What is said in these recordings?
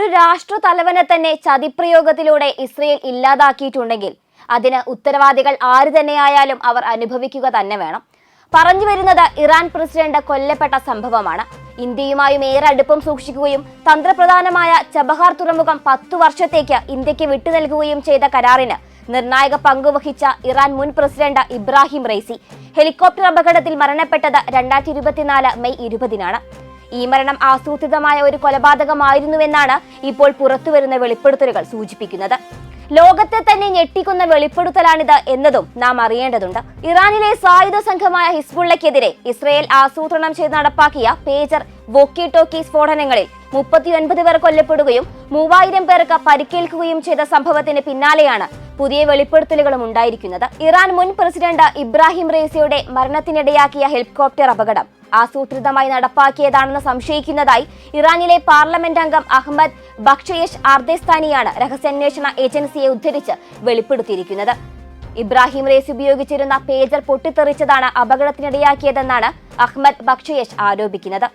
ഒരു രാഷ്ട്ര തലവനെ തന്നെ ചതിപ്രയോഗത്തിലൂടെ ഇസ്രയേൽ ഇല്ലാതാക്കിയിട്ടുണ്ടെങ്കിൽ അതിന് ഉത്തരവാദികൾ ആര് തന്നെയായാലും അവർ അനുഭവിക്കുക തന്നെ വേണം. പറഞ്ഞു വരുന്നത് ഇറാൻ പ്രസിഡന്റ് കൊല്ലപ്പെട്ട സംഭവമാണ്. ഇന്ത്യയുമായും ഏറെ അടുപ്പം സൂക്ഷിക്കുകയും തന്ത്രപ്രധാനമായ ചബഹാർ തുറമുഖം പത്തു വർഷത്തേക്ക് ഇന്ത്യയ്ക്ക് വിട്ടു നൽകുകയും ചെയ്ത കരാറിന് നിർണായക പങ്കുവഹിച്ച ഇറാൻ മുൻ പ്രസിഡന്റ് ഇബ്രാഹിം റൈസി ഹെലികോപ്റ്റർ അപകടത്തിൽ മരണപ്പെട്ടത് രണ്ടായിരത്തി ഇരുപത്തിനാല് മെയ് ഇരുപതിനാണ്. ഈ മരണം ആസൂത്രിതമായ ഒരു കൊലപാതകമായിരുന്നുവെന്നാണ് ഇപ്പോൾ പുറത്തുവരുന്ന വെളിപ്പെടുത്തലുകൾ സൂചിപ്പിക്കുന്നത്. ലോകത്തെ തന്നെ ഞെട്ടിക്കുന്ന വെളിപ്പെടുത്തലാണിത് എന്നതും നാം അറിയേണ്ടതുണ്ട്. ഇറാനിലെ സായുധ സംഘമായ ഹിസ്ബുള്ളയ്ക്കെതിരെ ഇസ്രയേൽ ആസൂത്രണം ചെയ്ത് നടപ്പാക്കിയ പേജർ വോക്കി ടോക്കി സ്ഫോടനങ്ങളിൽ മുപ്പത്തിയൊൻപത് പേർ കൊല്ലപ്പെടുകയും മൂവായിരം പേർക്ക് പരിക്കേൽക്കുകയും ചെയ്ത സംഭവത്തിന് പിന്നാലെയാണ് പുതിയ വെളിപ്പെടുത്തലുകളും ഉണ്ടായിരിക്കുന്നത്. ഇറാൻ മുൻ പ്രസിഡന്റ് ഇബ്രാഹിം റേസിയുടെ മരണത്തിനിടയാക്കിയ ഹെലികോപ്റ്റർ അപകടം ആസൂത്രിതമായി നടപ്പാക്കിയതാണെന്ന് സംശയിക്കുന്നതായി ഇറാനിലെ പാർലമെന്റ് അംഗം അഹമ്മദ് ബക്ഷയേഷ് ആർദേസ്ഥാനിയാണ് രഹസ്യാന്വേഷണ ഏജൻസിയെ ഉദ്ധരിച്ച് വെളിപ്പെടുത്തിയിരിക്കുന്നത്. ഇബ്രാഹിം റേസ് ഉപയോഗിച്ചിരുന്ന പേജർ പൊട്ടിത്തെറിച്ചതാണ് അപകടത്തിനിടയാക്കിയതെന്നാണ് അഹമ്മദ് ബക്ഷയേഷ് ആരോപിക്കുന്നത്.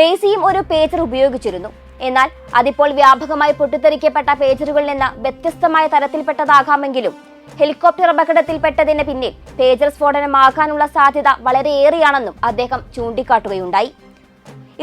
റേസിയും ഒരു പേജർ ഉപയോഗിച്ചിരുന്നു. എന്നാൽ അതിപ്പോൾ വ്യാപകമായി പൊട്ടിത്തെറിക്കപ്പെട്ട പേജറുകളിൽ നിന്ന് വ്യത്യസ്തമായ തരത്തിൽപ്പെട്ടതാകാമെങ്കിലും ഹെലികോപ്റ്റർ അപകടത്തിൽപ്പെട്ടതിന് പിന്നിൽ പേജർ സ്ഫോടനമാകാനുള്ള സാധ്യത വളരെയേറെയാണെന്നും അദ്ദേഹം ചൂണ്ടിക്കാട്ടുകയുണ്ടായി.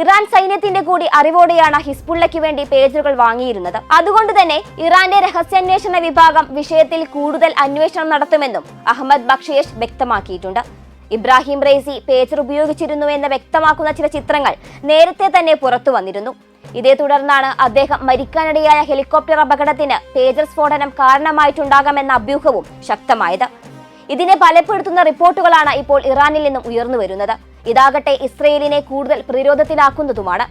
ഇറാൻ സൈന്യത്തിന്റെ കൂടി അറിവോടെയാണ് ഹിസ്ബുള്ളയ്ക്ക് വേണ്ടി പേജറുകൾ വാങ്ങിയിരുന്നത്. അതുകൊണ്ട് തന്നെ ഇറാന്റെ രഹസ്യാന്വേഷണ വിഭാഗം വിഷയത്തിൽ കൂടുതൽ അന്വേഷണം നടത്തുമെന്നും അഹമ്മദ് ബക്ഷേഷ് വ്യക്തമാക്കിയിട്ടുണ്ട്. ഇബ്രാഹിം റൈസി പേജർ ഉപയോഗിച്ചിരുന്നു എന്ന് വ്യക്തമാക്കുന്ന ചില ചിത്രങ്ങൾ നേരത്തെ തന്നെ പുറത്തു വന്നിരുന്നു. ഇതേ തുടർന്നാണ് അദ്ദേഹം മരിക്കാനിടയായ ഹെലികോപ്റ്റർ അപകടത്തിന് പേജർ സ്ഫോടനം കാരണമായിട്ടുണ്ടാകാമെന്ന അഭ്യൂഹവും ശക്തമായത്. ഇതിനെ ബലപ്പെടുത്തുന്ന റിപ്പോർട്ടുകളാണ് ഇപ്പോൾ ഇറാനിൽ നിന്നും ഉയർന്നു വരുന്നത്. ഇതാകട്ടെ ഇസ്രയേലിനെ കൂടുതൽ പ്രതിരോധത്തിലാക്കുന്നതുമാണ്.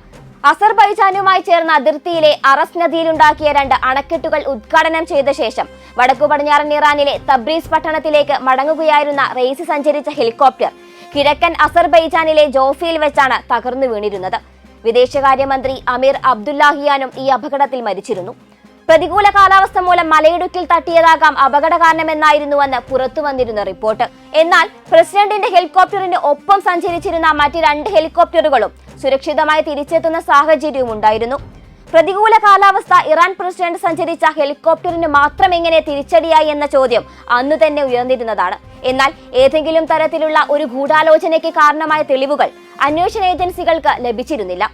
അസർബൈജാനുമായി ചേർന്ന അതിർത്തിയിലെ അറസ് നദിയിലുണ്ടാക്കിയ രണ്ട് അണക്കെട്ടുകൾ ഉദ്ഘാടനം ചെയ്ത ശേഷം വടക്കു പടിഞ്ഞാറൻ ഇറാനിലെ തബ്രീസ് പട്ടണത്തിലേക്ക് മടങ്ങുകയായിരുന്ന റെയ്സി സഞ്ചരിച്ച ഹെലികോപ്റ്റർ കിഴക്കൻ അസർബൈജാനിലെ ജോഫിയിൽ വെച്ചാണ് തകർന്നു വീണിരുന്നത്. വിദേശകാര്യമന്ത്രി അമീർ അബ്ദുല്ലാഹിയാനും ഈ അപകടത്തിൽ മരിച്ചിരുന്നു. പ്രതികൂല കാലാവസ്ഥ മൂലം മലയിടുക്കിൽ തട്ടിയതാകാം അപകട കാരണമെന്നായിരുന്നുവെന്ന് പുറത്തു വന്നിരുന്ന റിപ്പോർട്ട്. എന്നാൽ പ്രസിഡന്റിന്റെ ഹെലികോപ്റ്ററിന് ഒപ്പം സഞ്ചരിച്ചിരുന്ന മറ്റ് രണ്ട് ഹെലികോപ്റ്ററുകളും സുരക്ഷിതമായി തിരിച്ചെത്തുന്ന സാഹചര്യവും ഉണ്ടായിരുന്നു. പ്രതികൂല കാലാവസ്ഥ ഇറാൻ പ്രസിഡന്റ് സഞ്ചരിച്ച ഹെലികോപ്റ്ററിന് മാത്രം എങ്ങനെ തിരിച്ചടിയായി എന്ന ചോദ്യം അന്നു തന്നെ ഉയർന്നിരുന്നതാണ്. എന്നാൽ ഏതെങ്കിലും തരത്തിലുള്ള ഒരു ഗൂഢാലോചനയ്ക്ക് കാരണമായ തെളിവുകൾ അന്വേഷണ ഏജൻസികൾക്ക് ലഭിച്ചിരുന്നില്ല.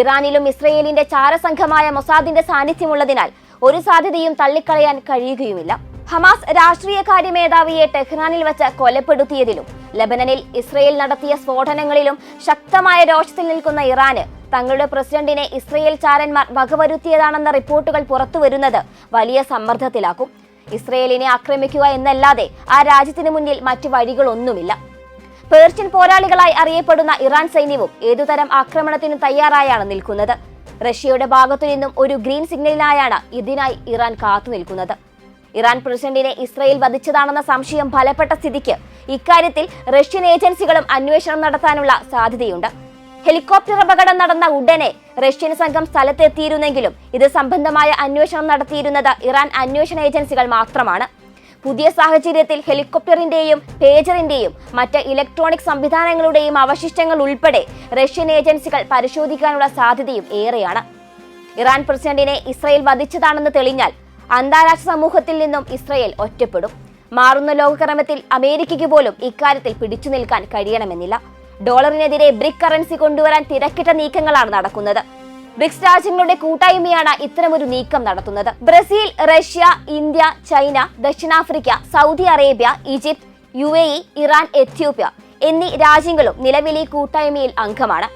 ഇറാനിലും ഇസ്രയേലിന്റെ ചാരസംഘമായ മൊസാദിന്റെ സാന്നിധ്യമുള്ളതിനാൽ ഒരു സാധ്യതയും തള്ളിക്കളയാൻ കഴിയുകയുമില്ല. ഹമാസ് രാഷ്ട്രീയകാര്യ മേധാവിയെ ടെഹ്റാനിൽ വെച്ച് കൊലപ്പെടുത്തിയതിലും ലബനനിൽ ഇസ്രയേൽ നടത്തിയ സ്ഫോടനങ്ങളിലും ശക്തമായ രോഷത്തിൽ നിൽക്കുന്ന ഇറാന് തങ്ങളുടെ പ്രസിഡന്റിനെ ഇസ്രയേൽ ചാരന്മാർ വകവരുത്തിയതാണെന്ന റിപ്പോർട്ടുകൾ പുറത്തുവരുന്നത് വലിയ സമ്മർദ്ദത്തിലാക്കും. ഇസ്രയേലിനെ ആക്രമിക്കുക എന്നല്ലാതെ ആ രാജ്യത്തിന് മുന്നിൽ മറ്റു വഴികളൊന്നുമില്ല. പേർഷ്യൻ പോരാളികളായി അറിയപ്പെടുന്ന ഇറാൻ സൈന്യവും ഏതുതരം ആക്രമണത്തിനും തയ്യാറായാണ് നിൽക്കുന്നത്. റഷ്യയുടെ ഭാഗത്തു നിന്നും ഒരു ഗ്രീൻ സിഗ്നലിനായാണ് ഇതിനായി ഇറാൻ കാത്തു നിൽക്കുന്നത്. ഇറാൻ പ്രസിഡന്റിനെ ഇസ്രയേൽ വധിച്ചതാണെന്ന സംശയം ഫലപ്പെട്ട സ്ഥിതിക്ക് ഇക്കാര്യത്തിൽ റഷ്യൻ ഏജൻസികളും അന്വേഷണം നടത്താനുള്ള സാധ്യതയുണ്ട്. ഹെലികോപ്റ്റർ അപകടം നടന്ന ഉടനെ റഷ്യൻ സംഘം സ്ഥലത്തെത്തിയിരുന്നെങ്കിലും ഇത് സംബന്ധമായ അന്വേഷണം നടത്തിയിരുന്നത് ഇറാൻ അന്വേഷണ ഏജൻസികൾ മാത്രമാണ്. പുതിയ സാഹചര്യത്തിൽ ഹെലികോപ്റ്ററിന്റെയും പേജറിന്റെയും മറ്റ് ഇലക്ട്രോണിക് സംവിധാനങ്ങളുടെയും അവശിഷ്ടങ്ങൾ ഉൾപ്പെടെ റഷ്യൻ ഏജൻസികൾ പരിശോധിക്കാനുള്ള സാധ്യതയും ഏറെയാണ്. ഇറാൻ പ്രസിഡന്റിനെ ഇസ്രയേൽ വധിച്ചതാണെന്ന് തെളിഞ്ഞാൽ അന്താരാഷ്ട്ര സമൂഹത്തിൽ നിന്നും ഇസ്രയേൽ ഒറ്റപ്പെടും. മാറുന്ന ലോകക്രമത്തിൽ അമേരിക്കയ്ക്ക് പോലും ഇക്കാര്യത്തിൽ പിടിച്ചു നിൽക്കാൻ കഴിയണമെന്നില്ല. ഡോളറിനെതിരെ ബ്രിക് കറൻസി കൊണ്ടുവരാൻ തിരക്കിട്ട നീക്കങ്ങളാണ് നടക്കുന്നത്. ബ്രിക്സ് രാജ്യങ്ങളുടെ കൂട്ടായ്മയാണ് ഇത്തരമൊരു നീക്കം നടത്തുന്നത്. ബ്രസീൽ റഷ്യ ഇന്ത്യ ചൈന ദക്ഷിണാഫ്രിക്ക Saudi Arabia Egypt U Iran Ethiopia എന്നീ രാജ്യങ്ങളും നിലവിൽ ഈ കൂട്ടായ്മയിൽ അംഗമാണ്.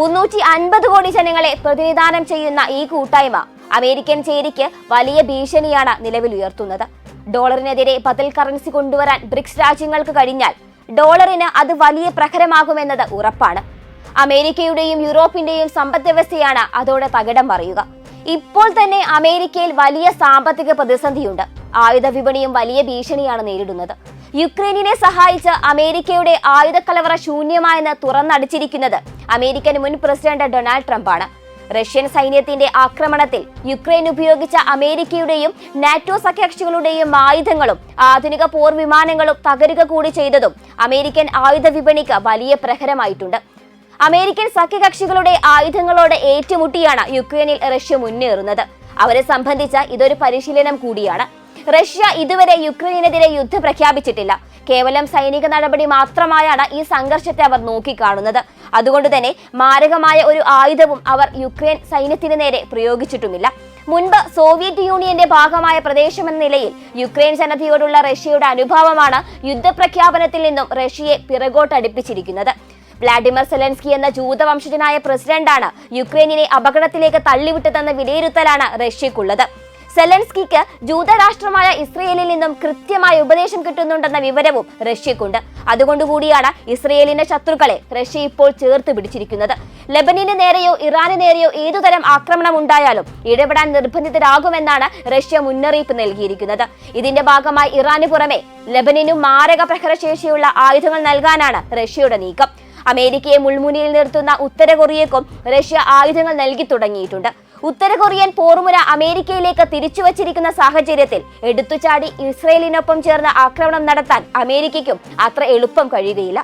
മുന്നൂറ്റി അൻപത് കോടി ജനങ്ങളെ പ്രതിനിധാനം ചെയ്യുന്ന ഈ കൂട്ടായ്മ അമേരിക്കൻ ചേരിക്ക് വലിയ ഭീഷണിയാണ് നിലവിൽ ഉയർത്തുന്നത്. ഡോളറിനെതിരെ ബദൽ കറൻസി കൊണ്ടുവരാൻ ബ്രിക്സ് രാജ്യങ്ങൾക്ക് കഴിഞ്ഞാൽ ഡോളറിന് അത് വലിയ പ്രഹരമാകുമെന്നത് ഉറപ്പാണ്. അമേരിക്കയുടെയും യൂറോപ്പിന്റെയും സമ്പദ് വ്യവസ്ഥയാണ് അതോടെ തകിടം പറയുക. ഇപ്പോൾ തന്നെ അമേരിക്കയിൽ വലിയ സാമ്പത്തിക പ്രതിസന്ധിയുണ്ട്. ആയുധ വിപണിയും വലിയ ഭീഷണിയാണ് നേരിടുന്നത്. യുക്രൈനിനെ സഹായിച്ച് അമേരിക്കയുടെ ആയുധ കലവറ ശൂന്യമായെന്ന് തുറന്നടിച്ചിരിക്കുന്നത് അമേരിക്കൻ മുൻ പ്രസിഡന്റ് ഡൊണാൾഡ് ട്രംപാണ്. റഷ്യൻ സൈന്യത്തിന്റെ ആക്രമണത്തിൽ യുക്രൈൻ ഉപയോഗിച്ച അമേരിക്കയുടെയും നാറ്റോ സഖ്യകക്ഷികളുടെയും ആയുധങ്ങളും ആധുനിക പോർ വിമാനങ്ങളും തകരുക കൂടി ചെയ്തതും അമേരിക്കൻ ആയുധ വിപണിക്ക് വലിയ പ്രഹരമായിട്ടുണ്ട്. അമേരിക്കൻ സഖ്യകക്ഷികളുടെ ആയുധങ്ങളോട് ഏറ്റുമുട്ടിയാണ് യുക്രൈനിൽ റഷ്യ മുന്നേറുന്നത്. അവരെ സംബന്ധിച്ച ഇതൊരു പരിശീലനം കൂടിയാണ്. റഷ്യ ഇതുവരെ യുക്രൈനെതിരെ യുദ്ധം പ്രഖ്യാപിച്ചിട്ടില്ല. കേവലം സൈനിക നടപടി മാത്രമായാണ് ഈ സംഘർഷത്തെ അവർ നോക്കിക്കാണുന്നത്. അതുകൊണ്ട് തന്നെ മാരകമായ ഒരു ആയുധവും അവർ യുക്രൈൻ സൈന്യത്തിന് നേരെ പ്രയോഗിച്ചിട്ടുമില്ല. മുൻപ് സോവിയറ്റ് യൂണിയന്റെ ഭാഗമായ പ്രദേശമെന്ന നിലയിൽ യുക്രൈൻ ജനതയോടുള്ള റഷ്യയുടെ അനുഭാവമാണ് യുദ്ധപ്രഖ്യാപനത്തിൽ നിന്നും റഷ്യയെ പിറകോട്ടടുപ്പിച്ചിരിക്കുന്നത്. വ്ളാഡിമിർ സെലൻസ്കി എന്ന ജൂതവംശജനായ പ്രസിഡന്റാണ് യുക്രൈനിനെ അപകടത്തിലേക്ക് തള്ളിവിട്ടതെന്ന വിലയിരുത്തലാണ് റഷ്യക്കുള്ളത്. സെലൻസ്കിക്ക് ജൂതരാഷ്ട്രമായ ഇസ്രയേലിൽ നിന്നും കൃത്യമായ ഉപദേശം കിട്ടുന്നുണ്ടെന്ന വിവരവും റഷ്യക്കുണ്ട്. അതുകൊണ്ടുകൂടിയാണ് ഇസ്രയേലിന്റെ ശത്രുക്കളെ റഷ്യ ഇപ്പോൾ ചേർത്ത് പിടിച്ചിരിക്കുന്നത്. ലബനിന് നേരെയോ ഇറാന് നേരെയോ ഏതുതരം ആക്രമണം ഉണ്ടായാലും ഇടപെടാൻ നിർബന്ധിതരാകുമെന്നാണ് റഷ്യ മുന്നറിയിപ്പ് നൽകിയിരിക്കുന്നത്. ഇതിന്റെ ഭാഗമായി ഇറാന് പുറമെ ലബനിനും മാരക പ്രഹരശേഷിയുള്ള ആയുധങ്ങൾ നൽകാനാണ് റഷ്യയുടെ നീക്കം. അമേരിക്കയെ മുൾമുനയിൽ നിർത്തുന്ന ഉത്തര കൊറിയക്കും റഷ്യ ആയുധങ്ങൾ നൽകി തുടങ്ങിയിട്ടുണ്ട്. ഉത്തര കൊറിയൻ പോർമുന അമേരിക്കയിലേക്ക് തിരിച്ചു തിരിച്ചുവച്ചിരിക്കുന്ന സാഹചര്യത്തിൽ എടുത്തുചാടി ഇസ്രയേലിനൊപ്പം ചേർന്ന് ആക്രമണം നടത്താൻ അമേരിക്കയ്ക്കും അത്ര എളുപ്പം കഴിയുകയില്ല.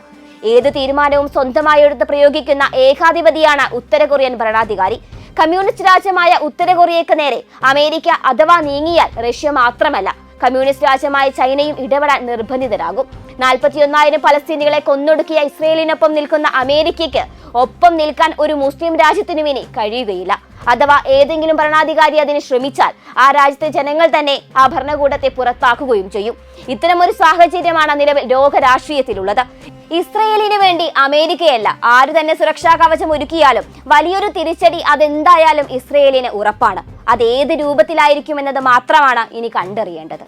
ഏത് തീരുമാനവും സ്വന്തമായി എടുത്ത് പ്രയോഗിക്കുന്ന ഏകാധിപതിയാണ് ഉത്തര കൊറിയൻ ഭരണാധികാരി. കമ്മ്യൂണിസ്റ്റ് രാജ്യമായ ഉത്തര കൊറിയയ്ക്ക് നേരെ അമേരിക്ക അഥവാ നീങ്ങിയാൽ റഷ്യ മാത്രമല്ല. കമ്മ്യൂണിസ്റ്റ് രാജ്യമായ ചൈനയും ഇടപെടാൻ നിർബന്ധിതരാകും. നാൽപ്പത്തിയൊന്നായിരം പലസ്തീനികളെ കൊന്നൊടുക്കിയ ഇസ്രയേലിനൊപ്പം നിൽക്കുന്ന അമേരിക്കയ്ക്ക് ഒപ്പം നിൽക്കാൻ ഒരു മുസ്ലിം രാജ്യത്തിനും ഇനി കഴിയുകയില്ല. അഥവാ ഏതെങ്കിലും ഭരണാധികാരി അതിന് ശ്രമിച്ചാൽ ആ രാജ്യത്തെ ജനങ്ങൾ തന്നെ ആ ഭരണകൂടത്തെ പുറത്താക്കുകയും ചെയ്യും. ഇത്തരമൊരു സാഹചര്യമാണ് നിലവിൽ ലോകരാഷ്ട്രീയത്തിലുള്ളത്. ഇസ്രയേലിന് വേണ്ടി അമേരിക്കയല്ല ആര് തന്നെ സുരക്ഷാ കവചം ഒരുക്കിയാലും വലിയൊരു തിരിച്ചടി അതെന്തായാലും ഇസ്രയേലിന് ഉറപ്പാണ്. അത് ഏത് രൂപത്തിലായിരിക്കും എന്നത് മാത്രമാണ് ഇനി കണ്ടറിയേണ്ടത്.